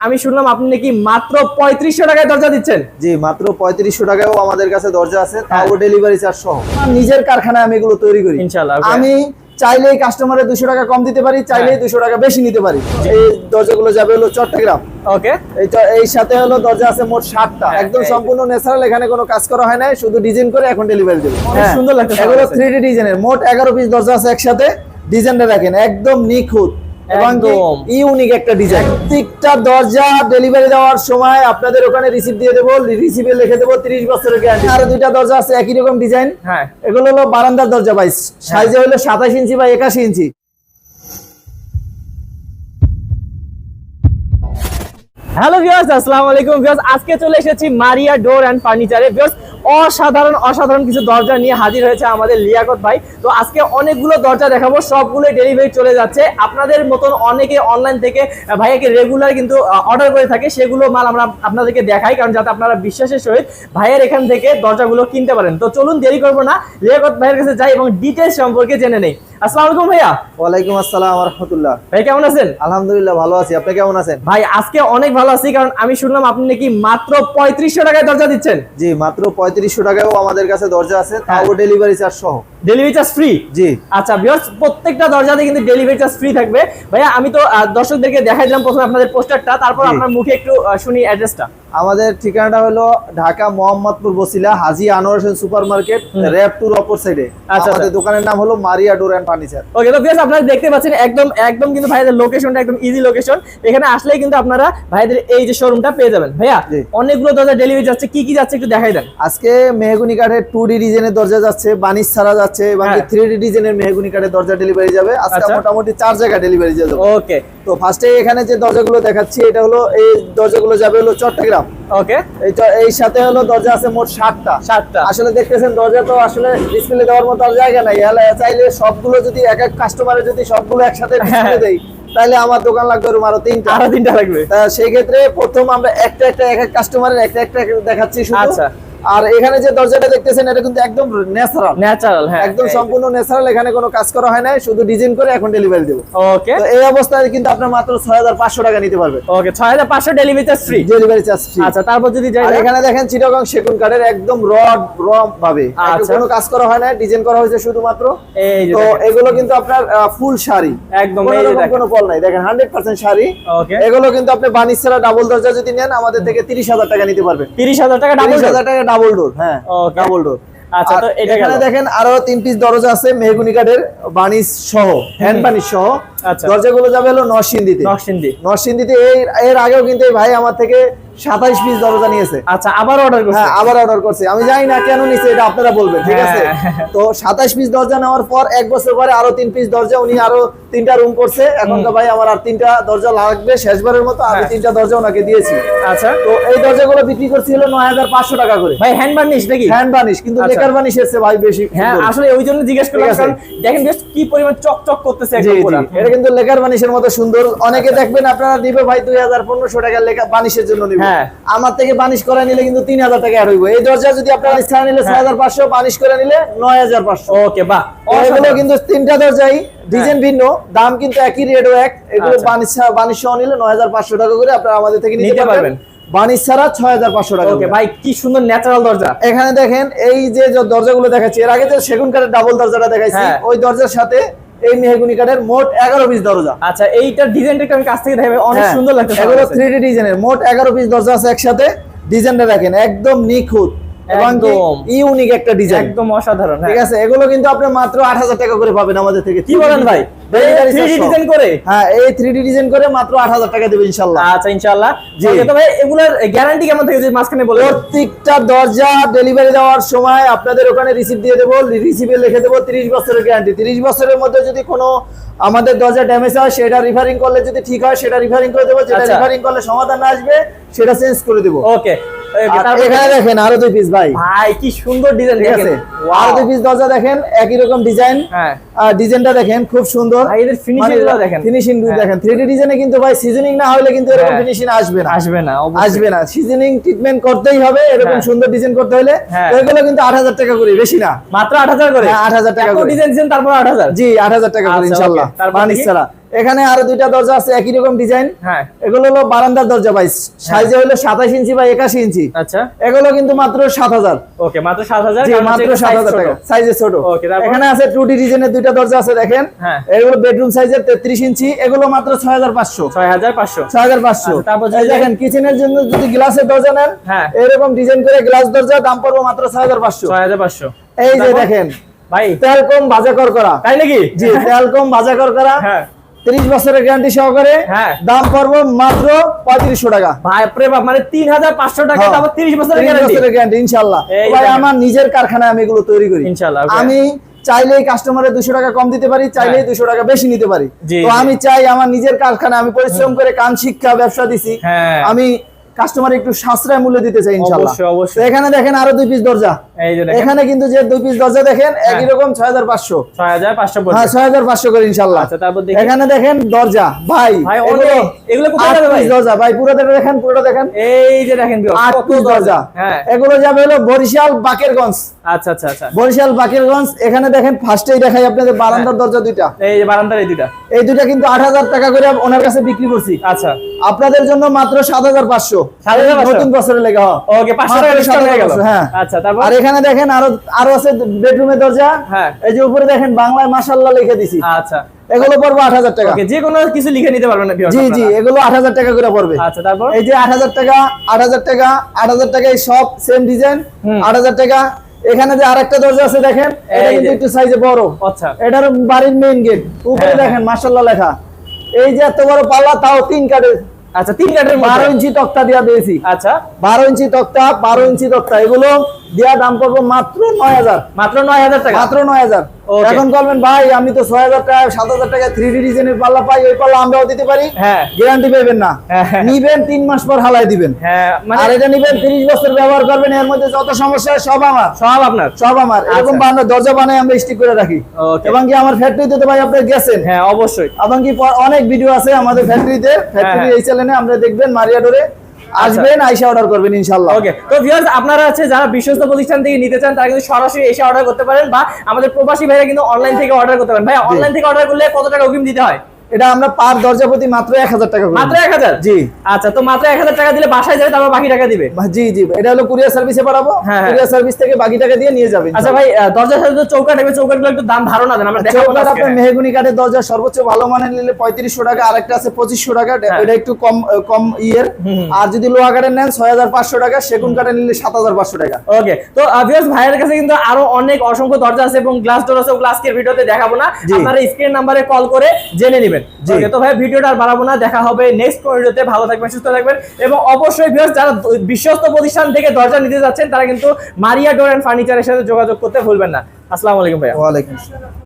আমি শুনলাম আপনি নাকি মাত্র পঁয়ত্রিশশো টাকায় দরজা দিচ্ছেন। জি মাত্র পঁয়ত্রিশশো টাকাও আমাদের কাছে দরজা আছে হ্যাঁ। তাও ডেলিভারি চার্জ সহ। নিজের কারখানায় আমি এগুলো তৈরি করি। ইনশাআল্লাহ, okay. আমি চাইলেই কাস্টমারের দুশো টাকা কম দিতে পারি চাইলেই হ্যাঁ। দুশো টাকা বেশি নিতে পারি। এই দরজাগুলো যাবে হলো চট্টগ্রাম। ওকে। এই সাথে হলো দরজা আছে মোট ষাটটা হ্যাঁ, একদম সম্পূর্ণ ন্যাচারাল এখানে কোনো কাজ করা হয় না শুধু ডিজাইন করে এখন ডেলিভারি দেবে। সুন্দর লাগছে এগুলো থ্রি ডি ডিজাইনের মোট এগারো পিস দরজা আছে একসাথে। ডিজাইনটা দেখেন একদম নিখুঁত। এবং ইউনিক একটা ডিজাইন প্রত্যেকটা দরজা ডেলিভারি দেওয়ার সময় আপনাদের ওখানে রিসিভ দিয়ে দেবো রিসিভে লিখে দেবো তিরিশ বছরের গ্যারান্টি আর দুইটা দরজা আছে একই রকম ডিজাইন হ্যাঁ। এগুলো হলো বারান্দার দরজা বাইশ সাইজে হলো সাতাশ ইঞ্চি বা একাশি ইঞ্চি। হ্যালো ভিউয়ার্স আসসালামু আলাইকুম ভিউয়ার্স আজকে চলে এসেছি মারিয়া ডোর অ্যান্ড ফার্নিচারে ভিউয়ার্স অসাধারণ অসাধারণ কিছু দরজা নিয়ে হাজির হয়েছে আমাদের লিয়াকত ভাই। তো আজকে অনেকগুলো দরজা দেখাবো, সবগুলোই ডেলিভারি চলে যাচ্ছে। আপনাদের মতন অনেকে অনলাইন থেকে ভাইয়াকে রেগুলার কিন্তু অর্ডার করে থাকে, সেগুলো মাল আমরা আপনাদেরকে দেখাই, কারণ যাতে আপনারা বিশ্বাসের সহিত ভাইয়ের এখান থেকে দরজাগুলো কিনতে পারেন। তো চলুন দেরি করব না, লিয়াকত ভাইয়ের কাছে যাই এবং ডিটেলস সম্পর্কে জেনে নেই। আসসালামু আলাইকুম ভাইয়া। ওয়ালাইকুম আসসালাম রহমতুল্লাহ। ভাই কেমন আছেন? আলহামদুলিল্লাহ ভালো আছি। আপনি কেমন আছেন? ভাই আজকে অনেক ভালো আছি কারণ আমি শুনলাম আপনি নাকি মাত্র পঁয়ত্রিশশো টাকায় দরজা দিচ্ছেন। জি মাত্র পঁয়ত্রিশশো টাকায়ও আমাদের কাছে দরজা আছে হ্যাঁ। তাও ডেলিভারি চার্জ সহ। ডেলিভারি চার্জ ফ্রি জি। আচ্ছা ভিউয়ার্স প্রত্যেকটা দরজাতে কিন্তু ডেলিভারি চার্জ ফ্রি থাকবে। ভাইয়া আমি তো দর্শকদেরকে দেখাই দিলাম প্রথমে আপনাদের পোস্টারটা তারপর আপনার মুখে একটু শুনি অ্যাড্রেসটা আমাদের ঠিকানাটা হলো ঢাকা মোহাম্মদপুর বসিলা হাজি আনোয়ার হোসেন সুপার মার্কেট র্যাপ টুর অপর সাইডে আমাদের দোকানের নাম হলো Maria door and furniture okay তো ভিউয়ার্স আপনারা দেখতে পাচ্ছেন একদম একদম কিন্তু ভাইদের লোকেশনটা একদম ইজি লোকেশন এখানে আসলেই কিন্তু আপনারা ভাইদের এই যে শোরুমটা পেয়ে যাবেন। ভাইয়া অনেকগুলো দরজা ডেলিভারি যাচ্ছে কি কি যাচ্ছে একটু দেখাই দেন। আজকে মেহগুনি কাঠের টু ডি ডিজাইনের দরজা যাচ্ছে বানিশ ছাড়া যাচ্ছে বাকি হ্যাঁ। থ্রি ডি ডিজাইনের মেহগুনি কাঠের দরজা ডেলিভারি যাবে। আজকে আচ্ছা। মোটামুটি চার ডেলিভারি যাবে ওকে তো ফার্স্টে এখানে যে দরজাগুলো দেখাচ্ছি এটা হলো এই দরজাগুলো যাবে হলো চট্টগ্রাম। ওকে এই সাথে হলো দরজা আছে মোট ষাটটা সাতটা। আসলে দেখতেছেন দরজা তো আসলে ডিসপ্লে দেওয়ার মতো আর জায়গা নাই। চাইলে সবগুলো যদি এক এক কাস্টমারে যদি সবগুলো একসাথে ডিসপ্লে হ্যাঁ। দেই তাহলে আমার দোকান লাগবে ওরকম আরও তিনটা। আরও তিনটা লাগবে। সেই ক্ষেত্রে প্রথম আমরা একটা একটা এক এক কাস্টমারের একটা একটা দেখাচ্ছি আচ্ছা। আর এখানে যে দরজাটা দেখতেছেন এটা কিন্তু একদম ন্যাচারাল ন্যাচারাল হ্যাঁ একদম সম্পূর্ণ ন্যাচারাল এখানে কোনো কাজ করা হয় না শুধু ডিজাইন করে এখন ডেলিভারি দেবো। ওকে তো এই অবস্থায় কিন্তু আপনার মাত্র ছয় হাজার পাঁচশো টাকা নিতে পারবেন। ওকে ছয় হাজার পাঁচশো delivery charge free delivery charge free আচ্ছা তারপর যদি যাই এখানে দেখেন চিটাগং সেগুন কাঠের একদম রড র ভাবে। আচ্ছা। কোনো কাজ করা হয় না ডিজাইন করা হয়েছে শুধুমাত্র। এই তো এগুলো কিন্তু আপনার ফুল শাড়ি। একদম কোনো এই যে দেখেন। কোনো ফল নাই। দেখেন হান্ড্রেড পার্সেন্ট শাড়ি। ওকে এগুলো কিন্তু আপনি ছাড়া ডাবল দরজা যদি নেন আমাদের থেকে তিরিশ হাজার টাকা নিতে পারবেন। তিরিশ হাজার টাকা ডাবল তিরিশ হাজার টাকা ডাবল ডোর হ্যাঁ ডাবল ডোর আচ্ছা, তো এখানে দেখেন আরও তিন পিস দরজা আছে মেহগুনি কাঠের বানিশ সহ হ্যান্ড বানিশ সহ। আচ্ছা। দরজাগুলো যাবে হলো নরসিংদীতে। নকশিন্দি নরসিংদীতে এই এর আগেও কিন্তু ভাই আমার থেকে সাতাইশ পিস দরজা নিয়েছে। আচ্ছা আবার অর্ডার করছি? হ্যাঁ আবার অর্ডার করছে। আমি জানি না কেন নিছে এটা আপনারা বলবেন ঠিক আছে? হ্যাঁ। তো সাতাশ পিস দরজা নেওয়ার পর এক বছর পরে আরও তিন পিস দরজা উনি আরও তিনটা রুম করছে। এখন তো ভাই আমার আর তিনটা দরজা লাগবে শেষবারের মতো আমি হ্যাঁ। তিনটা দরজা ওনাকে দিয়েছি। আচ্ছা। তো এই দরজাগুলো বিক্রি করছি হলো নয় হাজার পাঁচশো টাকা করে। ভাই হ্যান্ড বার্নিশ নাকি? হ্যান্ড বানিশ কিন্তু আচ্ছা। লেকার বানিশ এসছে ভাই বেশি হ্যাঁ আসলে ওই জন্য জিজ্ঞেস করলাম কারণ দেখেন বেশ কি পরিমাণ চকচক করতেছে একদম এটা কিন্তু লেকার বানিশের মতো সুন্দর। অনেকে দেখবেন আপনারা দিবে ভাই দুই হাজার পনেরোশো টাকা লেখা বানিশের জন্য নিবে। হ্যাঁ। আমার থেকে বানিশ করে নিলে কিন্তু তিন হাজার টাকা হইব এই দরজা যদি আপনারা ছাড়া নিলে ছয় হাজার পাঁচশো বানিশ করে নিলে নয় হাজার পাঁচশো ওকে বাহ এগুলো কিন্তু তিনটা দরজাই ডিজাইন ভিন্ন দাম কিন্তু একই রেটও এক এগুলো হ্যাঁ। আচ্ছা। বানিশ বানিশ নিলে নয় হাজার পাঁচশো টাকা করে আপনারা আমাদের থেকে নিতে পারবেন। বানিশ ছাড়া ছয় হাজার পাঁচশো টাকা ওকে ভাই কি সুন্দর ন্যাচারাল দরজা এখানে দেখেন এই যে দরজাগুলো দেখাচ্ছি এর আগে যে সেগুন কাঠের ডাবল দরজাটা দেখাইছি হ্যাঁ। ওই দরজার সাথে এই মেহগুনি কাঠের মোট এগারো পিস দরজা। আচ্ছা এইটার ডিজাইনটা আমি কাছ থেকে দেখাবে অনেক হ্যাঁ, সুন্দর লাগছে এগুলো থ্রি ডি ডিজাইনের মোট এগারো পিস দরজা আছে একসাথে। ডিজাইনটা দেখেন একদম নিখুঁত। এবং ইউনিক একটা ডিজাইন একদম অসাধারণ হ্যাঁ। ঠিক আছে এগুলো কিন্তু আপনি মাত্র আট হাজার টাকা করে পাবেন আমাদের থেকে। কি বলেন ভাই? Delivery 3D charge সহ। ডিজাইন করে? হ্যাঁ এই থ্রি ডিজাইন করে মাত্র আট হাজার টাকা দেবে ইনশাল্লাহ। আচ্ছা ইনশাআল্লাহ তো ভাই এগুলার গ্যারান্টি কেমন থাকে যদি মাঝখানে বলে প্রত্যেকটা দরজা ডেলিভারি দেওয়ার সময় আপনাদের ওখানে রিসিভ দিয়ে দেবো রিসিভে লিখে দেবো বছরের গ্যারান্টি তিরিশ বছরের মধ্যে যদি কোনো আমাদের দরজা ড্যামেজ হয় সেটা রিফারিং করলে যদি ঠিক হয় সেটা রিফারিং করে দেবো। যেটা আচ্ছা। রিফারিং করলে সমাধান আসবে সেটা চেঞ্জ করে দেবো। ওকে এখানে দেখেন আরও দুই পিস ভাই। ভাই কি সুন্দর ডিজাইন ঠিক আছে? আরও দুই পিস দরজা দেখেন একই রকম ডিজাইন হ্যাঁ। ডিজাইনটা দেখেন খুব সুন্দর। ভাই এদের ফিনিশিংগুলো দেখেন। ফিনিশিং হ্যাঁ। দেখেন। থ্রি ডিজাইনে কিন্তু ভাই সিজনিং না হলে কিন্তু এরকম হ্যাঁ। ফিনিশিং আসবে না। আসবে না আসবে না। সিজনিং ট্রিটমেন্ট করতেই হবে এরকম হ্যাঁ। সুন্দর ডিজাইন করতে হলে। হ্যাঁ। এগুলো কিন্তু আট হাজার টাকা করে বেশি না। মাত্র আট হাজার করে? হ্যাঁ, 8,000 টাকা করে। ডিজাইন দিচ্ছেন তারপর আট হাজার? জি আট হাজার টাকা করে আচ্ছা, তারপর এখানে আরও দুইটা দরজা আছে একই রকম ডিজাইন হ্যাঁ। এগুলো হলো বারান্দার দরজা ভাই। সাইজে হলো সাতাশ ইঞ্চি বা একাশি ইঞ্চি। আচ্ছা। এগুলো কিন্তু মাত্র সাত হাজার। ওকে মাত্র সাত হাজার মাত্র সাত হাজার টাকা। সাইজে ছোট। এখানে আছে টু ডিজাইনের দুইটা দরজা আছে দেখেন। হ্যাঁ। এগুলো বেডরুম সাইজের তেত্রিশ ইঞ্চি এগুলো মাত্র ছয় হাজার পাঁচশো। ছয় হাজার পাঁচশো। ছয় হাজার পাঁচশো। আচ্ছা, তারপর দেখেন কিচেনের জন্য যদি গ্লাসের দরজা নেন হ্যাঁ। এরকম ডিজাইন করে গ্লাস দরজা দাম পড়ব মাত্র ছয় হাজার পাঁচশো। ছয় হাজার পাঁচশো। এই যে দেখেন ভাই। তেল কম ভাজা কর করা তাই নাকি? জি তেল কম ভাজা কর করা তিরিশ বছরের গ্যারান্টি সহকারে হ্যাঁ। দাম পড়ব মাত্র পঁয়ত্রিশশো টাকা। মানে তিন হাজার পাঁচশো টাকা হ্যাঁ। তিরিশ বছরের 30 গ্যারান্টি বছরের গ্যারান্টি ইনশাল্লাহ। ভাই আমার নিজের কারখানায় আমি এগুলো তৈরি করি। ইনশাল্লাহ, আমি চাইলেই কাস্টমারের দুশো টাকা কম দিতে পারি চাইলেই দুশো টাকা বেশি নিতে পারি। তো আমি চাই আমার নিজের কারখানায় আমি পরিশ্রম করে কাম শিক্ষা ব্যবসা দিছি। হ্যাঁ। আমি কাস্টমার একটু সাশ্রয় মূল্য দিতে চাই ইনশাল্লাহ অবশ্যই। এখানে দেখেন আরও দুই পিস দরজা। এই যে দেখেন। এখানে কিন্তু যে দুই পিস দরজা দেখেন একই হ্যাঁ। রকম হাজার পাঁচশো। ছয় হাজার পাঁচশো হ্যাঁ ছয় হাজার পাঁচশো করে ইনশাল্লাহ আচ্ছা, তারপর। এখানে দেখেন দরজা। ভাই ভাই এগুলো অনেক। এগুলো কোথায় যাবে ভাই? দরজা। ভাই পুরোটা দেখেন পুরোটা দেখেন। এই যে দেখেন কত দরজা। হ্যাঁ। এগুলো যাবে হলো বরিশাল বাকেরগঞ্জ। আচ্ছা আচ্ছা আচ্ছা। বরিশাল বাকেরগঞ্জ এখানে দেখেন ফার্স্টেই দেখাই আপনাদের বারান্দার হ্যাঁ। দরজা দুইটা। এই যে বারান্দার এই দুটা এই দুইটা কিন্তু আট হাজার টাকা করে ওনার কাছে বিক্রি করছি। আচ্ছা। আপনাদের জন্য মাত্র সাত হাজার পাঁচশো। 7,500 নতুন লেগে ওকে টাকা ডিসকাউন্ট হয়ে গেল। হ্যাঁ। আচ্ছা তারপর? আর এখানে দেখেন আরও আরও আছে বেডরুমের দরজা। হ্যাঁ। এই যে উপরে দেখেন বাংলায় লিখে দিছি। আচ্ছা। এগুলো পড়ব টাকা। ওকে যে কোনো কিছু লিখে নিতে পারবেন জি জি এগুলো আট হাজার টাকা করে পড়বে। আচ্ছা তারপর? এই যে আট হাজার টাকা আট হাজার টাকা আট হাজার টাকা এই সব সেম ডিজাইন হুম। আট হাজার টাকা। এখানে যে আরেকটা দরজা আছে দেখেন এটা কিন্তু। একটু সাইজে বড়। আচ্ছা। এটার বাড়ির মেইন গেট উপরে হ্যাঁ, দেখেন মার্শাল্লাহ লেখা। এই যে এত বড় পাল্লা তাও তিন কাঠের আচ্ছা তিন কাঠের বারো ইঞ্চি তক্তা দিয়া দিয়েছি। আচ্ছা। বারো ইঞ্চি তক্তা বারো ইঞ্চি তক্তা এগুলো দেওয়া দাম পড়ব মাত্র নয় হাজার। মাত্র নয় হাজার টাকা? মাত্র নয় হাজার. এখন বলবেন ভাই আমি তো ছয় হাজার টাকা সাত হাজার টাকা থ্রি ডি ডিজাইনের পাল্লা পাই ওই পাল্লা আমরাও দিতে পারি। হ্যাঁ। গ্যারান্টি পাবেন না। হ্যাঁ, হ্যাঁ। নিবেন তিন মাস পর হালাই দিবেন। হ্যাঁ মানে আর এটা নিবেন তিরিশ বছর ব্যবহার করবেন এর মধ্যে যত সমস্যা সব আমার। সব আপনার। সব আমার। এরকম আচ্ছা। বানানো দরজা বানাই আমরা স্টিক করে রাখি। এবং কি আমার ফ্যাক্টরিতে তো ভাই আপনি গেছেন? হ্যাঁ অবশ্যই। এবং কি অনেক ভিডিও আছে আমাদের ফ্যাক্টরিতে ফ্যাক্টরি। এই চ্যানেলে আমরা দেখবেন মারিয়া ডোরে। আসবেন আইসা অর্ডার করবেন ইনশাল্লাহ ওকে তো ভিউয়ার্স আপনারা আছে যারা বিশ্বস্ত প্রতিষ্ঠান থেকে নিতে চান তারা কিন্তু সরাসরি এসে অর্ডার করতে পারেন বা আমাদের প্রবাসী ভাইরা কিন্তু অনলাইন থেকে অর্ডার করতে পারেন। ভাই অনলাইন থেকে অর্ডার করলে কত টাকা অগ্রিম দিতে হয়? এটা আমরা পার দরজা প্রতি মাত্র এক হাজার টাকা মাত্র এক হাজার? জি। আচ্ছা তো মাত্র এক হাজার টাকা দিলে বাসায় যাবে তারপর বাকি টাকা দিবে? জি জি এটা হলো কুরিয়ার সার্ভিসে পাঠাবো। হ্যাঁ, হ্যাঁ। কুরিয়ার সার্ভিস থেকে বাকি টাকা দিয়ে নিয়ে যাবেন আচ্ছা ভাই দরজার সাথে চৌকাট হবে চৌকাটগুলো একটু দাম ধারণা দেন আমরা দেখাবো। আপনার মেহগুনি কাঠের দরজা সর্বোচ্চ ভালো মানের নিলে পঁয়ত্রিশশো টাকা আরেকটা আছে পঁচিশশো টাকা হ্যাঁ। এটা একটু কম কম ইয়ের। আর যদি লোহা কাঠের নেন ছয় হাজার পাঁচশো টাকা সেগুন কাঠের নিলে সাত হাজার পাঁচশো টাকা। ওকে তো ভিউয়ার্স ভাইয়ের কাছে কিন্তু আরও অনেক অসংখ্য দরজা আছে এবং গ্লাস ডোর আছে ওগুলো আজকের ভিডিওতে দেখাবো না। আপনারা স্ক্রিন নাম্বারে কল করে জেনে নেবেন। ওকে তো ভাই ভিডিওটা আর বাড়াবো না। দেখা হবে নেক্সট ভিডিওতে ভালো থাকবেন সুস্থ থাকবেন। এবং অবশ্যই ভিউয়ার্স যারা বিশ্বস্ত প্রতিষ্ঠান থেকে দরজা নিতে যাচ্ছেন তারা কিন্তু মারিয়া ডোর এন্ড ফার্নিচারের সাথে যোগাযোগ করতে ভুলবেন না। আসসালামু আলাইকুম ভাইয়া। ওয়ালাইকুম আসসালাম।